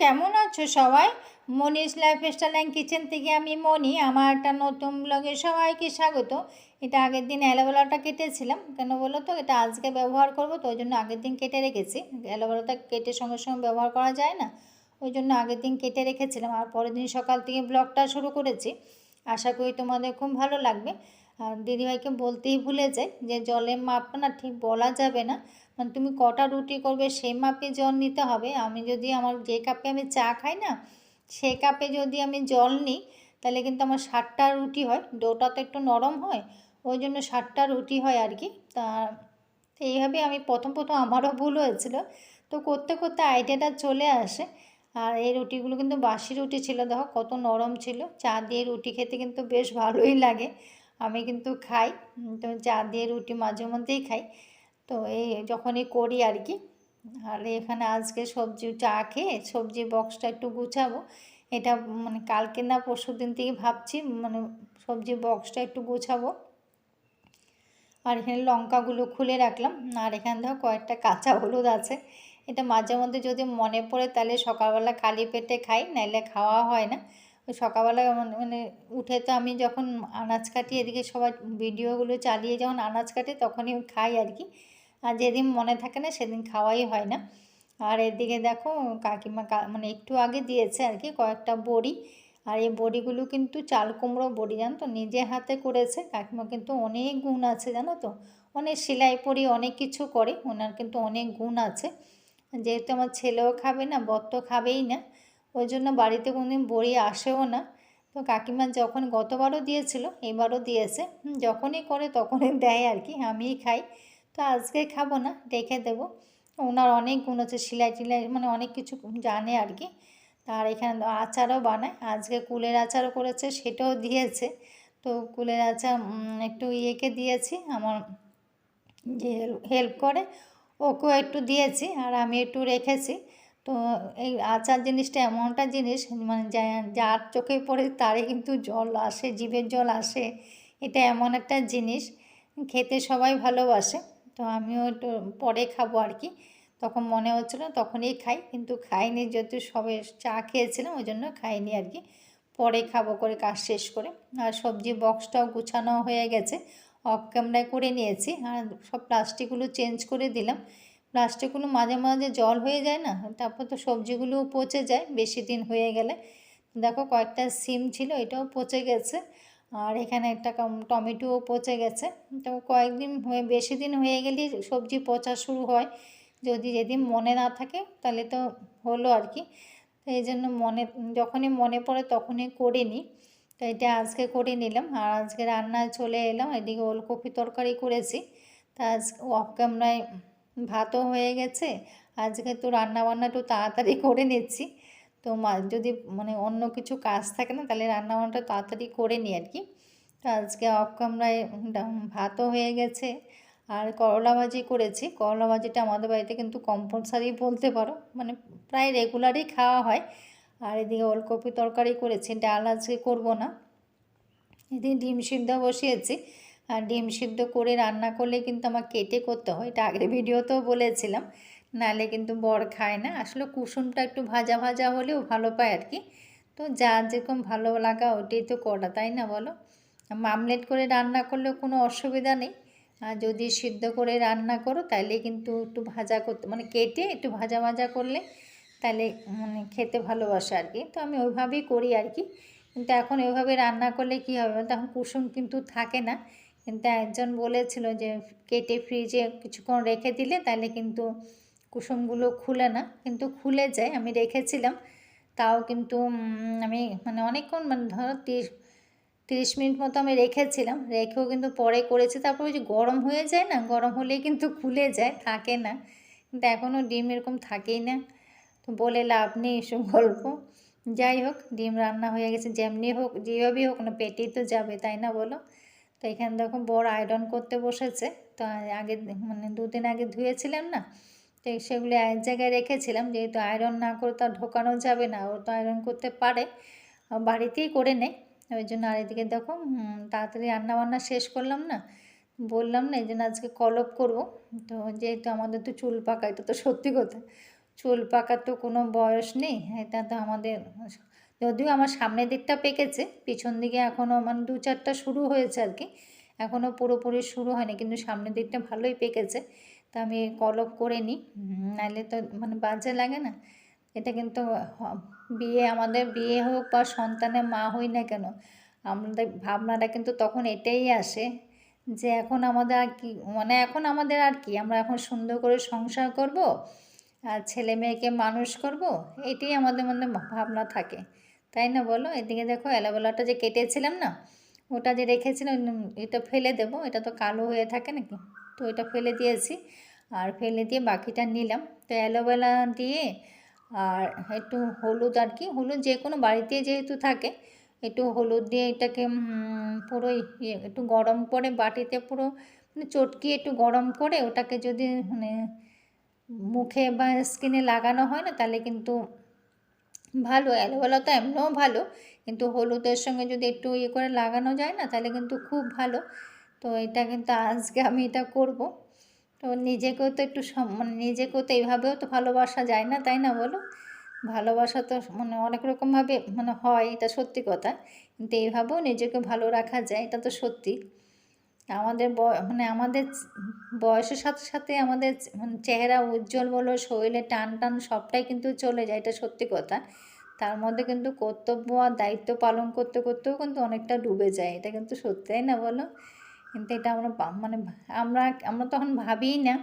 কেমন আছো সবাই? মনিস লাইফস্টাইল অ্যান্ড কিচেন থেকে আমি মনি, আমার একটা নতুন ব্লগে সবাইকে স্বাগত। এটা আগের দিন অ্যালোভেরাটা কেটেছিলাম, কেন বলো তো? এটা আজকে ব্যবহার করব, তো ওই জন্য আগের দিন কেটে রেখেছি। অ্যালোভেরাটা কেটে সঙ্গে সঙ্গে ব্যবহার করা যায় না, ওই জন্য আগের দিন কেটে রেখেছিলাম। আর পরের দিন সকাল থেকে ব্লগটা শুরু করেছি। আশা করি তোমাদের খুব ভালো লাগবে। দিদিভাইকে বলতেই ভুলে যাই যে জলের মাপটা না ঠিক বলা যাবে না। মানে তুমি কটা রুটি করবে সেই মাপে জল নিতে হবে। আমি যদি আমার যে কাপে আমি চা খাই না, সে কাপে যদি আমি জল নিই, তাহলে কিন্তু আমার ষাটটা রুটি হয়, ডোটা তো একটু নরম হয়, ওই জন্য ষাটটা রুটি হয় আর কি। তা এইভাবে আমি প্রথম প্রথম আমারও ভুল হয়েছিল। তো করতে করতে আইডিয়াটা চলে আসে। আর এই রুটিগুলো কিন্তু বাসি রুটি ছিল, দেখো কত নরম ছিল। চা দিয়ে রুটি খেতে কিন্তু বেশ ভালোই লাগে। আমি কিন্তু খাই। তো চা দিয়ে রুটি মাঝে মধ্যেই খাই। তো এই যখনই করি আর কি আর এখানে আজকে সবজি, চা খেয়ে সবজি বক্সটা একটু গুছাবো। এটা মানে কালকে না পরশু দিন থেকে ভাবছি মানে সবজি বক্সটা একটু গুছাবো। আর এখানে লঙ্কাগুলো খুলে রাখলাম। আর এখানে ধর কয়েকটা কাঁচা হলুদ আছে। এটা মাঝে মধ্যে যদি মনে পড়ে তাহলে সকালবেলা খালি পেটে খাই, নাইলে খাওয়া হয় না। সকালবেলা মানে উঠে তো আমি যখন আনাজ কাটি, এদিকে সবাই ভিডিওগুলো চালিয়ে যখন আনাজ কাটি তখনই খাই আর কি। আর যেদিন মনে থাকে না সেদিন খাওয়াই হয় না। আর এদিকে দেখো কাকিমা মানে একটু আগে দিয়েছে আর কি কয়েকটা বড়ি। আর এই বড়িগুলো কিন্তু চাল কুমড়ো বড়ি জানো তো নিজে হাতে করেছে। কাকিমা কিন্তু অনেক গুণ আছে, জানো তো? অনেক সেলাই পরি, অনেক কিছু করে। ওনার কিন্তু অনেক গুণ আছে। যেহেতু আমার ছেলেও খাবে না, বর খাবেই না। ওই জন্য বাড়িতে কোনোদিন বড়ি আসেও না। তো কাকিমা যখন গতবারও দিয়েছিল, এবারও দিয়েছে। যখনই করে তখনই দেয় আর কি, আমিই খাই। তো আজকে খাব না, রেখে দেবো। ওনার অনেক গুণ আছে সেলাই টিলাই মানে অনেক কিছু জানে আর কি। আর এখানে আচারও বানায়, আজকে কুলের আচারও করেছে, সেটাও দিয়েছে। তো কুলের আচার একটু ইয়েকে দিয়েছি, আমার যে হেল্প করে, ওকেও একটু দিয়েছি, আর আমি একটু রেখেছি। তো এই আচার জিনিসটা এমন একটা জিনিস মানে যার চোখে পড়ে তারে কিন্তু জল আসে জিভের জল আসে। এটা এমন একটা জিনিস, খেতে সবাই ভালোবাসে। তো আমিও একটু পরে খাব আর কি। তখন মনে হচ্ছিল তখনই খাই, কিন্তু খাইনি যেহেতু সবে চা খেয়েছিলাম, ওই জন্য খাইনি আর কি। পরে খাব করে কাজ শেষ করে। আর সবজি বক্সটাও গুছানো হয়ে গেছে, অফ ক্যামেরায় করে নিয়েছি। আর সব প্লাস্টিকগুলো চেঞ্জ করে দিলাম। প্লাস্টিকগুলো মাঝে মাঝে জল হয়ে যায় না, তারপর তো সবজিগুলোও পচে যায় বেশি দিন হয়ে গেলে। দেখো কয়েকটা সিম ছিল, এটাও পচে গেছে। আর এখানে একটা টমেটোও পচে গেছে। তো কয়েকদিন হয়ে, বেশি দিন হয়ে গেলে সবজি পচা শুরু হয়। যদি যেদিন মনে না থাকে, তাহলে তো হলো আর কি। এই জন্য মনে, যখনই মনে পড়ে তখনই করে নিই। তো এটা আজকে করে নিলাম। আর আজকে রান্নায় চলে এলাম। এদিকে ওলকপি তরকারি করেছি। তা আজ অফ ক্যামেরায় ভাতও হয়ে গেছে। আজকে তো রান্না বান্না একটু তাড়াতাড়ি করে নিচ্ছি। তো যদি মানে অন্য কিছু কাজ থাকে না, তাহলে রান্নাবান্নাটা তাড়াতাড়ি করে নিই আর কি। তো আজকে অফ ক্যামেরায় ভাতও হয়ে গেছে। আর করলা ভাজি করেছি। করলা ভাজিটা আমাদের বাড়িতে কিন্তু কম্পালসারি বলতে পারো মানে প্রায় রেগুলারই খাওয়া হয়। আর এদিকে ওলকপি তরকারি করেছি। ডাল আজকে করব না। এদিকে ডিম সিদ্ধ বসিয়েছি। ডিম সিদ্ধ করে রান্না করলে কিন্তু আমার কেটে করতে হয়। এটা আগের ভিডিওতেও বলেছিলাম। নালে কিন্তু বর খায় না। আসলে কুসুমটা একটু ভাজা ভাজা হলেও ভালো পায় আর কি। তো যা যেরকম ভালো লাগা ওটাই তো করা, তাই না বলো? মামলেট করে রান্না করলেও কোনো অসুবিধা নেই। আর যদি সিদ্ধ করে রান্না করো তাহলে কিন্তু একটু ভাজা করতে মানে কেটে একটু ভাজা ভাজা করলে তাহলে মানে খেতে ভালোবাসে আর কি। তো আমি ওইভাবেই করি আর কি। কিন্তু এখন ওইভাবে রান্না করলে কি হবে? তখন কুসুম কিন্তু থাকে না। কিন্তু একজন বলেছিল যে, কেটে ফ্রিজে কিছুক্ষণ রেখে দিলে তাহলে কিন্তু কুসুমগুলো খুলে না। কিন্তু খুলে যায়, আমি রেখেছিলাম। তাও কিন্তু আমি মানে অনেকক্ষণ মানে ধরো তিরিশ তিরিশ মিনিট মতো আমি রেখেছিলাম। রেখেও কিন্তু পরে করেছি। তারপর ওই যে গরম হয়ে যায় না, গরম হলেই কিন্তু খুলে যায়, থাকে না। কিন্তু এখনও ডিম এরকম থাকেই না। তো বলে লাভ নেই এসব গল্প। যাই হোক, ডিম রান্না হয়ে গেছে। যেমনি হোক, যেভাবেই হোক না, পেটেই তো যাবে, তাই না বলো? তো এখানে দেখো বড় আয়রন করতে বসেছে। তো আগে মানে দুদিন আগে ধুয়েছিলাম না, তো সেগুলো এক জায়গায় রেখেছিলাম। যেহেতু আয়রন না করে তো ঢোকানো যাবে না ও তো আয়রন করতে পারে। বাড়িতেই করে নেয়। ওই জন্য আর এদিকে দেখো তাড়াতাড়ি রান্নাবান্না শেষ করলাম না। বললাম না, এই জন্য আজকে কলপ করব। তো যেহেতু আমাদের তো চুল পাকা এটা তো সত্যি কথা। চুল পাকার তো কোনো বয়স নেই, এটা তো আমাদের যদিও আমার সামনের দিকটা পেকেছে, পিছন দিকে এখনও মানে দু চারটা শুরু হয়েছে আর কি। এখনও পুরোপুরি শুরু হয়নি, কিন্তু সামনের দিকটা ভালোই পেকেছে। তা আমি কলপ করে নিই। নাহলে তো মানে বাজে লাগে না। এটা কিন্তু বিয়ে আমাদের বিয়ে হোক বা সন্তানের মা হই না কেন, আমাদের ভাবনাটা কিন্তু তখন এটাই আসে যে এখন আমাদের আর কি মানে এখন আমাদের আর কি, আমরা এখন সুন্দর করে সংসার করব, আর ছেলে মেয়েকে মানুষ করব, এটাই আমাদের মধ্যে ভাবনা থাকে। তাই না বলো? এদিকে দেখো অ্যালোভেলাটা যে কেটেছিলাম না, ওটা যে রেখেছিলাম এটা ফেলে দেবো। এটা তো কালো হয়ে থাকে নাকি? তো এটা ফেলে দিয়েছি আর ফেলে দিয়ে বাকিটা নিলাম। তো অ্যালোভেলা দিয়ে আর একটু হলুদ আর কি, হলুদ যে কোনো বাড়িতে যেহেতু থাকে, একটু হলুদ দিয়ে এটাকে পুরো ইয়ে একটু গরম করে বাটিতে পুরো মানে চটকি একটু গরম করে ওটাকে যদি মানে মুখে বা স্কিনে লাগানো হয় না, তাহলে কিন্তু ভালো অ্যালোভেরা তো এমনিও ভালো, কিন্তু হলুদের সঙ্গে যদি একটু ইয়ে করে লাগানো যায় না, তাহলে কিন্তু খুব ভালো। তো এটা কিন্তু আজকে আমি এটা করব। তো নিজেকেও তো একটু মানে নিজেকেও তো এইভাবেও তো ভালোবাসা যায় না, তাই না বলো? ভালোবাসা তো মানে অনেক রকমভাবে মানে হয়, এটা সত্যি কথা। কিন্তু এইভাবেও নিজেকে ভালো রাখা যায়, এটা তো সত্যি। আমাদের মানে আমাদের বয়সের সাথে সাথে আমাদের মানে চেহারা উজ্জ্বল বলো, শরীরে টান টান সবটাই কিন্তু চলে যায়, এটা সত্যি কথা। তার মধ্যে কিন্তু কর্তব্য আর দায়িত্ব পালন করতে করতেও কিন্তু অনেকটা ডুবে যায়, এটা কিন্তু সত্যি না বলো? কিন্তু এটা আমরা মানে আমরা আমরা তখন ভাবিই না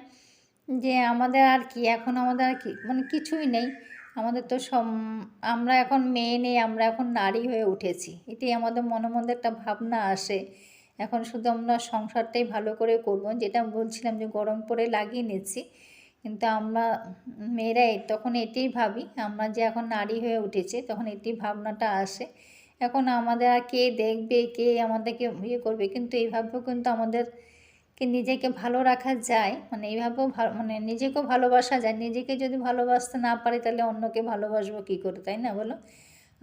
যে আমাদের আর কি, এখন আমাদের আর কি মানে কিছুই নেই। আমাদের তো সব আমরা এখন মেয়ে নেই, আমরা এখন নারী হয়ে উঠেছি। এটাই আমাদের মনে মধ্যে একটা ভাবনা আসে। এখন শুধু আমরা সংসারটাই ভালো করে করব। যেটা বলছিলাম যে গরম পরে লাগিয়ে নিচ্ছি। কিন্তু আমরা মেয়েরাই তখন এটাই ভাবি, আমরা যে এখন নারী হয়ে উঠেছে, তখন এটি ভাবনাটা আসে। এখন আমাদের আর কে দেখবে, কে আমাদেরকে ইয়ে করবে? কিন্তু এইভাবেও কিন্তু আমাদেরকে নিজেকে ভালো রাখা যায়। মানে এইভাবেও ভালো মানে নিজেকেও ভালোবাসা যায়। নিজেকে যদি ভালোবাসতে না পারি, তাহলে অন্যকে ভালোবাসবো কী করে? তাই না বলো?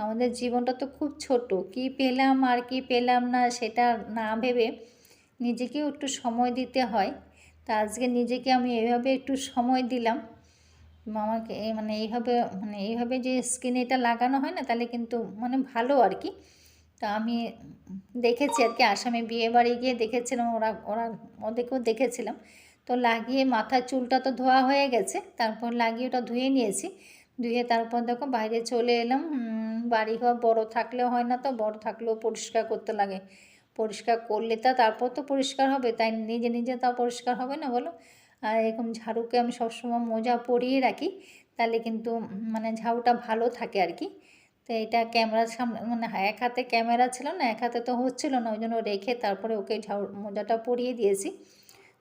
আমাদের জীবনটা তো খুব ছোট। কি পেলাম আর কি পেলাম না সেটা না ভেবে নিজেকেও একটু সময় দিতে হয়। তা আজকে নিজেকে আমি এইভাবে একটু সময় দিলাম। আমাকে মানে এইভাবে মানে এইভাবে যে স্কিনে এটা লাগানো হয় না তাহলে কিন্তু মানে ভালো আর কি। তা আমি দেখেছি আর কি, আসামে বিয়ে বাড়ি গিয়ে দেখেছিলাম, ওরা ওরা ওদেরকেও দেখেছিলাম। তো লাগিয়ে মাথার চুলটা তো ধোয়া হয়ে গেছে, তারপর লাগিয়ে ওটা ধুয়ে নিয়েছি। ধুয়ে তারপর দেখো বাইরে চলে এলাম বাড়ি ঘর বড় থাকলেও হয় না তো, বড় থাকলেও পরিষ্কার করতে লাগে। পরিষ্কার করলে তা তারপর তো পরিষ্কার হবে, তাই নিজে নিজে তা পরিষ্কার হবে না বলো? আর এরকম ঝাড়ুকে আমি সবসময় মোজা পরিয়ে রাখি, তাহলে কিন্তু মানে ঝাড়ুটা ভালো থাকে আর কি। তো এটা ক্যামেরার সামনে মানে এক হাতে ক্যামেরা ছিল না, এক হাতে তো হচ্ছিল না, ওই জন্য রেখে তারপরে ওকে ঝাড়ু, মোজাটা পরিয়ে দিয়েছি।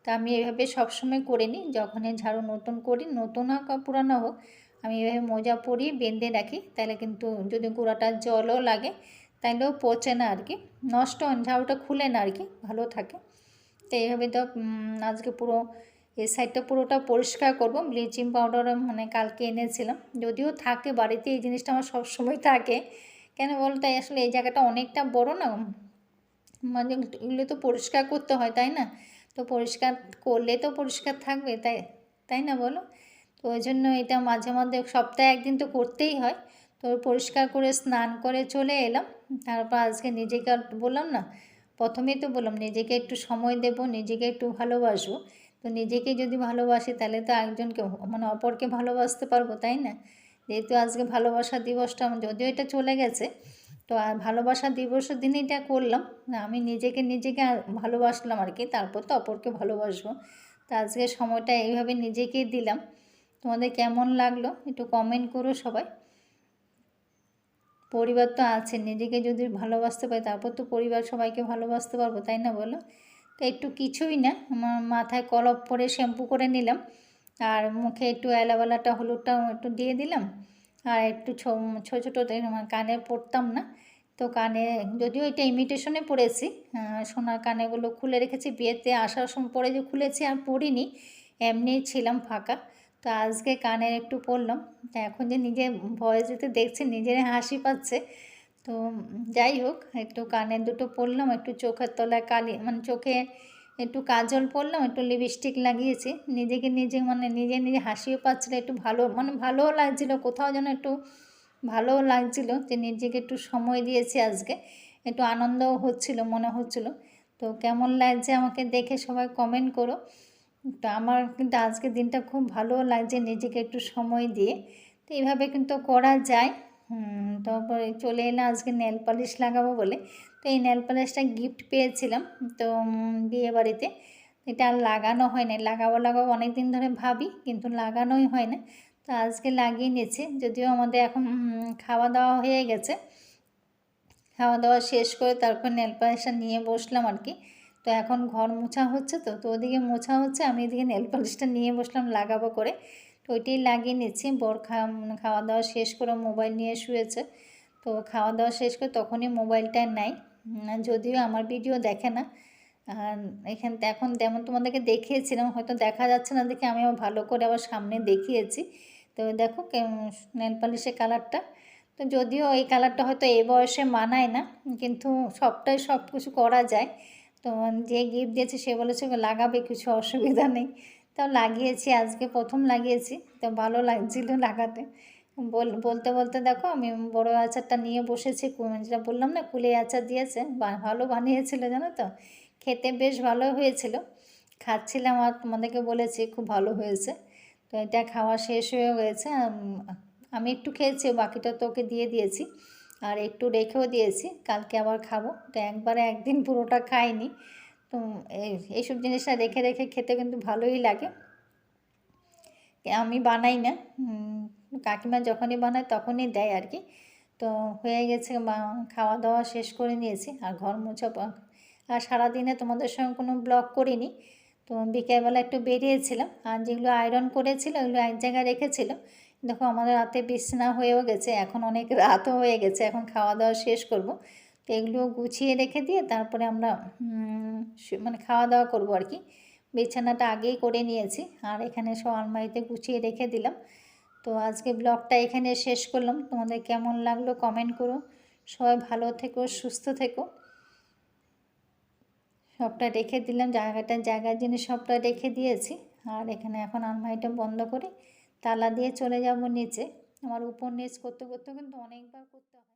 তো আমি এভাবে সবসময় করে নিই, যখনই ঝাড়ু নতুন করি, নতুন হোক বা পুরানো হোক আমি এভাবে মোজা পরি বেঁধে রাখি, তাহলে কিন্তু যদি গুঁড়াটা জলও লাগে তাহলেও পচে না আর কি, নষ্ট ঝাউটা খুলে না আর কি, ভালো থাকে। তো এইভাবে তো আজকে পুরো এই সাইডটা পুরোটা পরিষ্কার করব ব্লিচিং পাউডার মানে কালকে এনেছিলাম, যদিও থাকে বাড়িতে, এই জিনিসটা আমার সবসময় থাকে। কেন বলতো আসলে এই জায়গাটা অনেকটা বড় না মানে এগুলো তো পরিষ্কার করতে হয়, তাই না? তো পরিষ্কার করলে তো পরিষ্কার থাকবে, তাই তাই না বলো? তো ওই জন্য এটা মাঝে মধ্যে সপ্তাহে একদিন তো করতেই হয়। তো পরিষ্কার করে স্নান করে চলে এলাম। তারপর আজকে নিজেকে বললাম না, প্রথমেই তো বললাম নিজেকে একটু সময় দেব, নিজেকে একটু ভালোবাসবো। তো নিজেকে যদি ভালোবাসি তাহলে তো একজনকে মানে অপরকে ভালোবাসতে পারব, তাই না? যেহেতু আজকে ভালোবাসা দিবসটা যদিও এটা চলে গেছে, তো ভালোবাসা দিবসের দিনে এটা করলাম। আমি নিজেকে নিজেকে ভালোবাসলাম আর কি, তারপর তো অপরকে ভালোবাসবো। তো আজকে সময়টা এইভাবে নিজেকেই দিলাম। তোমাদের কেমন লাগল একটু কমেন্ট করো সবাই। পরিবার তো আছে নিজেকে যদি ভালোবাসতে পারি তারপর তো পরিবার সবাইকে ভালোবাসতে পারব তাই না বলো? তো একটু কিছুই না আমার মাথায় কলপ পরে শ্যাম্পু করে নিলাম। আর মুখে একটু অ্যালোভেলাটা হলুদটা একটু দিয়ে দিলাম। আর একটু ছো- ছোটো ছোটো কানে পরতাম না। তো কানে যদিও এটা ইমিটেশনে আহ, সোনার কানেগুলো খুলে রেখেছি বিয়েতে আসার সময় পরে যে খুলেছি আর পরিনি এমনিই ছিলাম ফাঁকা। তো আজকে কানের একটু পড়লাম। এখন যে নিজে ভয়েস দিতে দেখছি, নিজের হাসি পাচ্ছে। তো যাই হোক, একটু কানের দুটো পরলাম একটু চোখের তলায় কালি মানে চোখে একটু কাজল পরলাম একটু লিপস্টিক লাগিয়েছি। নিজেকে নিজে মানে নিজে নিজে হাসিও পাচ্ছিলো, একটু ভালো মানে ভালোও লাগছিল, কোথাও যেন একটু ভালোও লাগছিল যে নিজেকে একটু সময় দিয়েছি আজকে। একটু আনন্দও হচ্ছিল, মনে হচ্ছিল। তো কেমন লাগছে আমাকে দেখে সবাই কমেন্ট করো। তো আমার কিন্তু আজকে দিনটা খুব ভালোও লাগছে, নিজেকে একটু সময় দিয়ে। তো এইভাবে কিন্তু করা যায়। তারপরে চলে এলাম আজকে নেল পালিশ লাগাবো বলে। তো এই নেল পালিশটা গিফট পেয়েছিলাম। তো বিয়ে বাড়িতে এটা আর লাগানো হয় না লাগাবো লাগাবো অনেক দিন ধরে ভাবি, কিন্তু লাগানোই হয় না। তো আজকে লাগিয়ে নিয়েছি। যদিও আমাদের এখন খাওয়া দাওয়া হয়ে গেছে। খাওয়া দাওয়া শেষ করে তারপর নেল পালিশটা নিয়ে বসলাম আর কি। তো এখন ঘর মোছা হচ্ছে তো তো ওদিকে মোছা হচ্ছে আমি এদিকে নেল পালিশটা নিয়ে বসলাম লাগাবো করে। তো ওইটাই লাগিয়ে নিচ্ছি বর খাওয়া খাওয়া দাওয়া শেষ করে মোবাইল নিয়ে শুয়েছে। তো খাওয়া দাওয়া শেষ করে তখনই মোবাইলটা উম, যদিও আমার ভিডিও দেখে না। এখান এখন তেমন তোমাদেরকে দেখিয়েছিলাম হয়তো দেখা যাচ্ছে না দেখে আমি ভালো করে আবার সামনে দেখিয়েছি। তো দেখো নেল পালিশের কালারটা তো যদিও এই কালারটা হয়তো এ বয়সে মানায় না কিন্তু সবটাই সব কিছু করা যায়। তো যে গিফট দিয়েছে সে বলেছে লাগাবে, কিছু অসুবিধা নেই। তো লাগিয়েছি, আজকে প্রথম লাগিয়েছি। তো ভালো লাগছিল লাগাতে। বল, বলতে বলতে দেখো আমি বড় আচারটা নিয়ে বসেছি যেটা বললাম না, কুলে আচার দিয়েছে ভালো বানিয়েছিল, জানো তো? খেতে বেশ ভালো হয়েছিল। খাচ্ছিলাম আর তোমাদেরকে বলেছি, খুব ভালো হয়েছে। তো এটা খাওয়া শেষ হয়ে গেছে আমি একটু খেয়েছি, বাকিটা তো ওকে দিয়ে দিয়েছি। আর একটু রেখেও দিয়েছি, কালকে আবার খাব। তো একবারে একদিন পুরোটা খাইনি। তো এই- এইসব জিনিসটা রেখে রেখে খেতে কিন্তু ভালোই লাগে। আমি বানাই না। কাকিমা যখনই বানায় তখনই দেয় আর কি। তো হয়ে গেছে খাওয়া দাওয়া শেষ করে নিয়েছি। আর ঘর মোছা আর সারাদিনে তোমাদের সঙ্গে কোনো ব্লগ করিনি। তো বিকেলবেলা একটু বেরিয়েছিলাম। আর যেগুলো আয়রন করেছিল ওগুলো এক জায়গায় রেখেছিল। দেখো, আমাদের রাতে বিছানা হয়েও গেছে, এখন অনেক রাতও হয়ে গেছে, এখন খাওয়া দাওয়া শেষ করব। তো এগুলো গুছিয়ে রেখে দিয়ে তারপরে আমরা মানে খাওয়া দাওয়া করব আর কি। বিছানাটা আগেই করে নিয়েছি, আর এখানে সব আলমারিতে গুছিয়ে রেখে দিলাম। তো আজকে ব্লগটা এখানে শেষ করলাম। তোমাদের কেমন লাগল কমেন্ট করো। সবাই ভালো থেকো, সুস্থ থেকো। সবটা রেখে দিলাম জায়গাটা জায়গার জিনিস সবটা রেখে দিয়েছি। আর এখানে এখন আলমারিটা বন্ধ করে। তালা দিয়ে চলে যাব নিচে। আমার উপর নিচ করতে করতে কিন্তু অনেকবার করতে হয়।